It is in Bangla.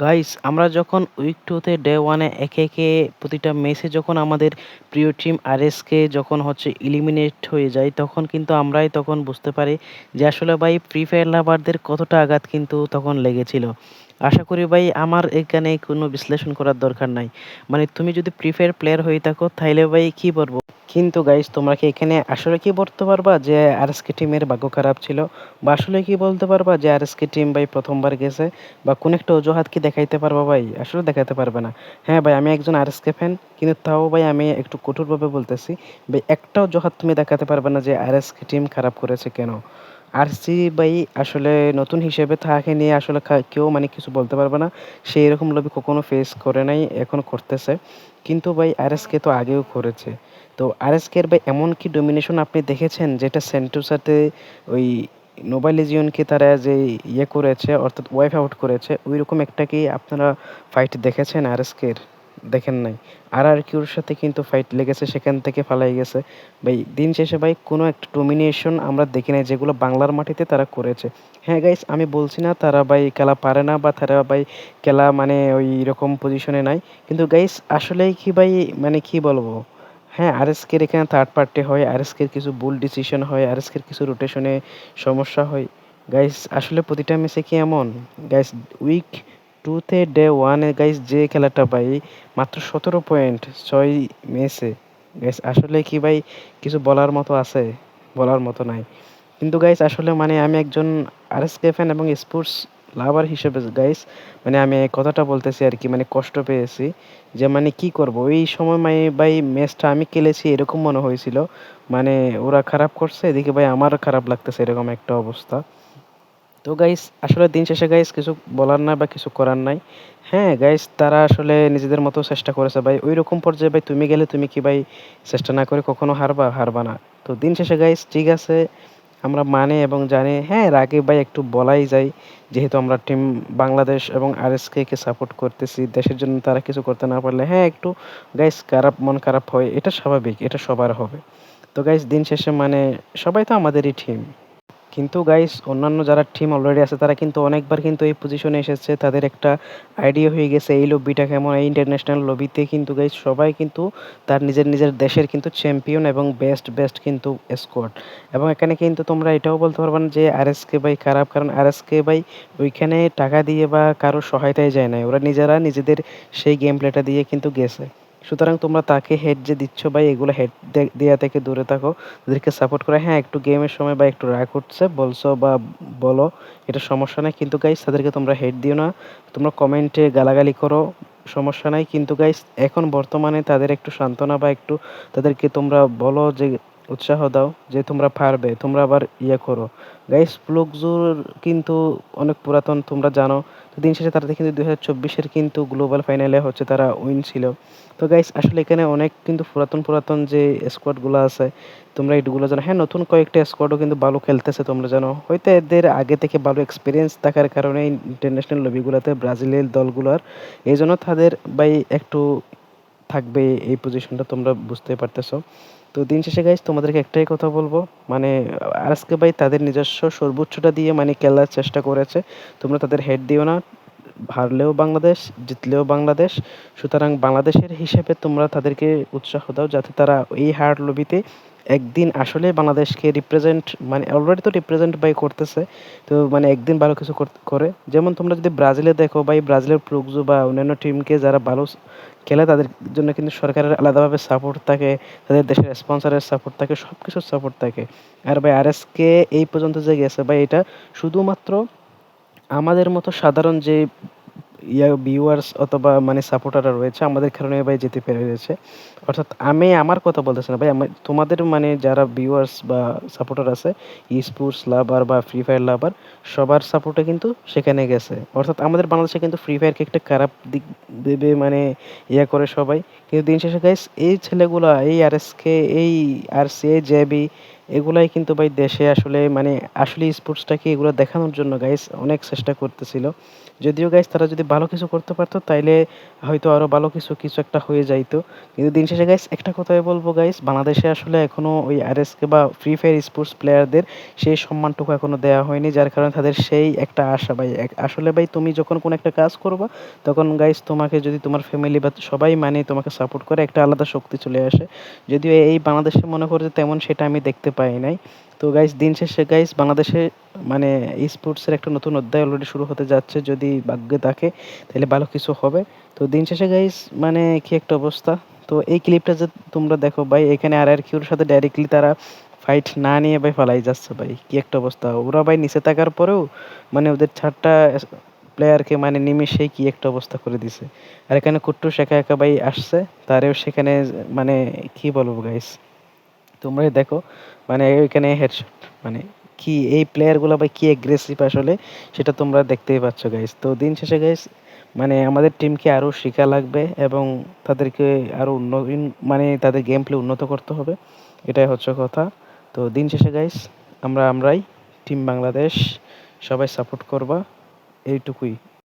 গাইস আমরা যখন উইক টুতে ডে ওয়ানে একে একে প্রতিটা ম্যাচে যখন আমাদের প্রিয় টিম আরএসকে যখন হচ্ছে ইলিমিনেট হয়ে যায়, তখন কিন্তু আমরাই তখন বুঝতে পারি যে আসলে ভাই ফ্রি ফায়ার লাভারদের কতটা আঘাত কিন্তু তখন লেগেছিল। আশা করি ভাই আমার এখানে কোনো বিশ্লেষণ করার দরকার নাই। মানে তুমি যদি ফ্রি ফায়ার প্লেয়ার হয়ে থাকো, তাইলে ভাই কি বলব? কিন্তু গাইস তোমরা কি এখানে আসলে কি বলতে পারবা যে আর আরএসকে টিমের ভাগ্য খারাপ ছিল? বা আসলে কি বলতে পারবা যে আর আরএসকে টিম ভাই প্রথমবার গেছে? বা কোন একটা অজুহাত কি দেখাইতে পারবা ভাই? আসলে দেখাতে পারবে না। হ্যাঁ ভাই, আমি একজন আর আরএসকে ফ্যান কিন্তু তাও ভাই আমি একটু কঠোরভাবে বলতেছি, ভাই একটা অজুহাত তুমি দেখাতে পারবে না যে আর আরএসকে টিম খারাপ করেছে কেন? আরসি ভাই আসলে নতুন হিসেবে তাকে নিয়ে আসলে কেউ মানে কিছু বলতে পারবে না। সে এরকম লবি কখনো ফেস করে নাই, এখন করতেছে। কিন্তু ভাই আরএসকে তো আগেও করেছে। তো আরএসকের ভাই এমন কি ডমিনেশন আপনি দেখেছেন যেটা সেন্টোসাতে ওই নোবা লিজিয়নকে তারা যে ইয়ে করেছে, অর্থাৎ ওয়াইপ আউট করেছে? ওই রকম একটা কি আপনারা ফাইট দেখেছেন আরএসকের? দেখেন নাই। আর আর কিউর সাথে কিন্তু ফাইট লেগেছে, সেখান থেকে ফালাই গেছে। ভাই, দিন শেষে ভাই, কোনো একটা ডোমিনেশন আমরা দেখি নাই, যেগুলো বাংলার মাটিতে তারা করেছে। হ্যাঁ গাইস আমি বলছি না তারা ভাই খেলা পারে না বা তারা ভাই খেলা মানে ওই রকম পজিশনে নাই। কিন্তু গাইস আসলেই কি ভাই মানে কি বলব? হ্যাঁ আর আরএসকের এখানে থার্ড পার্টি হয় আর আরএসকের কিছু ভুল ডিসিশন হয় আর আরএসকের কিছু রোটেশনে সমস্যা হয়। গাইস আসলে প্রতিটা ম্যাচে কি এমন? গাইস উইক টুতে ডে ওয়ানে গাইস যে খেলাটা ভাই, মাত্র সতেরো পয়েন্ট ছয় ম্যাচে গাইস আসলে কি ভাই, কিছু বলার মতো আছে? বলার মতো নাই। কিন্তু গাইস আসলে মানে আমি একজন আরএসকে ফ্যান এবং স্পোর্টস লাভার হিসেবে গাইস মানে আমি কথাটা বলতেছি আর কি মানে কষ্ট পেয়েছি যে মানে কি করব? এই সময় মানে ভাই ম্যাচটা আমি খেলেছি, এরকম মনে হয়েছিল। মানে ওরা খারাপ করছে, এদিকে ভাই আমার খারাপ লাগতেছে, এরকম একটা অবস্থা। তো গাইস আসলে দিন শেষে গাইস কিছু বলার নাই বা কিছু করার নাই। হ্যাঁ গাইস তারা আসলে নিজেদের মতো চেষ্টা করেছে ভাই। ওই রকম পর্যায়ে ভাই তুমি গেলে তুমি কি ভাই চেষ্টা না করে কখনো হারবা? হারবা না। তো দিন শেষে গাইস ঠিক আছে, আমরা মানে এবং জানি। হ্যাঁ এর আগে ভাই একটু বলাই যায়, যেহেতু আমরা টিম বাংলাদেশ এবং আরএসকে কে সাপোর্ট করতেছি, দেশের জন্য তারা কিছু করতে না পারলে হ্যাঁ একটু গাইস খারাপ, মন খারাপ হয়। এটা স্বাভাবিক, এটা সবার হবে। তো গাইস দিন শেষে মানে সবাই তো আমাদেরই টিম কিন্তু গাইস অন্যান্য যারা টিম অলরেডি আছে, তারা কিন্তু অনেকবার কিন্তু এই পজিশনে এসেছে। তাদের একটা আইডিয়া হয়ে গেছে এই লবিটা কেমন, এই ইন্টারন্যাশনাল লবিতে কিন্তু গাইস সবাই কিন্তু তার নিজের নিজের দেশের কিন্তু চ্যাম্পিয়ন এবং বেস্ট বেস্ট কিন্তু স্কোয়াড এবং এখানে কিন্তু তোমরা এটাও বলতে পারবে না যে আর এস কে ভাই খারাপ, কারণ আর এস কে ভাই ওইখানে টাকা দিয়ে বা কারও সহায়তায় যায় নাই। ওরা নিজেরা নিজেদের সেই গেম প্লেটা দিয়ে কিন্তু গেছে। সুতরাং তোমরা তাকে হেড যে দিচ্ছ বা এগুলো হেড দেওয়া থেকে দূরে থাকো, তাদেরকে সাপোর্ট করে হ্যাঁ একটু গেমের সময় বা একটু রাগ উঠছে বলছো বা বলো, এটা সমস্যা নাই, কিন্তু গাইস তাদেরকে তোমরা হেড দিও না। তোমরা কমেন্টে গালাগালি করো, সমস্যা নাই, কিন্তু গাইস এখন বর্তমানে তাদের একটু সান্ত্বনা বা একটু তাদেরকে তোমরা বলো যে উৎসাহ দাও যে তোমরা পারবে, তোমরা আবার ইয়ে করো। গাইস প্লুকজুর কিন্তু অনেক পুরাতন, তোমরা জানো। তো দিন শেষে তারা কিন্তু দুই হাজার চব্বিশের কিন্তু গ্লোবাল ফাইনালে হচ্ছে তারা উইন ছিল। তো গাইস আসলে এখানে অনেক কিন্তু পুরাতন পুরাতন যে স্কোয়াডগুলো আছে, তোমরা এইগুলো জানো। হ্যাঁ নতুন কয়েকটা স্কোয়াডও কিন্তু ভালো খেলতেছে, তোমরা জানো। হয়তো এদের আগে থেকে ভালো এক্সপিরিয়েন্স থাকার কারণে ইন্টারন্যাশনাল লবিগুলোতে ব্রাজিলের দলগুলোর। এই জন্য তাদের বাই একটু থাকবে এই পজিশনটা তোমরা বুঝতে পারতেছো। তো দিন শেষে গাইজ তোমাদেরকে একটাই কথা বলব মানে আজকে ভাই তাদের নিজস্ব সর্বোচ্চটা দিয়ে মানে খেলার চেষ্টা করেছে। তোমরা তাদের হেড দিও না, হারলেও বাংলাদেশ, জিতলেও বাংলাদেশ। সুতরাং বাংলাদেশের হিসেবে তোমরা তাদেরকে উৎসাহ দাও যাতে তারা এই হার লবিতে একদিন আসলে বাংলাদেশকে রিপ্রেজেন্ট মানে অলরেডি তো রিপ্রেজেন্ট বাই করতেছে, তো মানে একদিন ভালো কিছু করে যেমন তোমরা যদি ব্রাজিলে দেখো বা এই ব্রাজিলের প্রুকজু বা অন্যান্য টিমকে যারা ভালো খেলে, তাদের জন্য কিন্তু সরকারের আলাদাভাবে সাপোর্ট থাকে, তাদের দেশের স্পন্সরের সাপোর্ট থাকে সব কিছুর সাপোর্ট থাকে। আর ভাই আর এসকে এই পর্যন্ত যে গেছে, ভাই এটা শুধুমাত্র আমাদের মতো সাধারণ যে ইয়া ভিউয়ার্স অথবা মানে সাপোর্টাররা রয়েছে, আমাদের কারণে ভাই যেতে পেরে পেরেছে অর্থাৎ আমি আমার কথা বলতেছি না ভাই, আমি তোমাদের মানে যারা ভিউয়ার্স বা সাপোর্টার আছে স্পোর্টস লাভার বা ফ্রি ফায়ার লাভার সবার সাপোর্টে কিন্তু সেখানে গেছে। অর্থাৎ আমাদের বাংলাদেশে কিন্তু ফ্রি ফায়ারকে একটা খারাপ দিক দেবে মানে ইয়া করে সবাই। কিন্তু দিন শেষে গাইস এই ছেলেগুলা, এই আর এসকে এই আর সি জেবি এগুলাই কিন্তু ভাই দেশে আসলে মানে আসলে স্পোর্টসটাকে এগুলো দেখানোর জন্য গাইস অনেক চেষ্টা করতেছিল। যদিও গাইস তারা যদি ভালো কিছু করতে পারতো, তাইলে হয়তো আরও ভালো কিছু কিছু একটা হয়ে যাইতো। কিন্তু দিন শেষে গাইস একটা কথাই বলব গাইস বাংলাদেশে আসলে এখনও ওই আরএসকে বা ফ্রি ফায়ার স্পোর্টস প্লেয়ারদের সেই সম্মানটুকু এখনও দেওয়া হয়নি, যার কারণে তাদের সেই একটা আশা, ভাই। আসলে, ভাই, তুমি যখন কোনো একটা কাজ করবা, তখন গাইস তোমাকে যদি তোমার ফ্যামিলি বা সবাই মানে তোমাকে সাপোর্ট করে, একটা আলাদা শক্তি চলে আসে। যদিও এই বাংলাদেশে মনে করে যে তেমন সেটা আমি দেখতে পাই নাই। তো গাইস দিন শেষে গাইস বাংলাদেশে মানে স্পোর্টসের একটা নতুন অধ্যায় অলরেডি শুরু হতে যাচ্ছে। যদি ভাগ্যে থাকে, তাহলে ভালো কিছু হবে। তো দিন শেষে গাইস মানে কি একটা অবস্থা? তো এই ক্লিপটা যে তোমরা দেখো ভাই, এখানে আর আর কিউর সাথে ডাইরেক্টলি তারা ফাইট না নিয়ে ভাই ফালাই যাচ্ছে ভাই। কি একটা অবস্থা? ওরা ভাই নিচে থাকার পরেও মানে ওদের ছাড়টা প্লেয়ারকে মানে নিমিশেই কি একটা অবস্থা করে দিছে। আর এখানে কুট্টু শেখা একা ভাই আসছে, তারেও সেখানে মানে কি বলব গাইস তোমরাই দেখো মানে এখানে হেডশট মানে কি এই প্লেয়ারগুলো ভাই কি অ্যাগ্রেসিভ আসলে সেটা তোমরা দেখতেই পাচ্ছ গাইস তো দিন শেষে গাইস মানে আমাদের টিমকে আরও শেখা লাগবে এবং তাদেরকে আরও নবীন মানে তাদের গেম প্লে উন্নত করতে হবে, এটাই হচ্ছে কথা। তো দিন শেষে গাইস আমরা আমরাই টিম বাংলাদেশ সবাই সাপোর্ট করবা, এইটুকুই।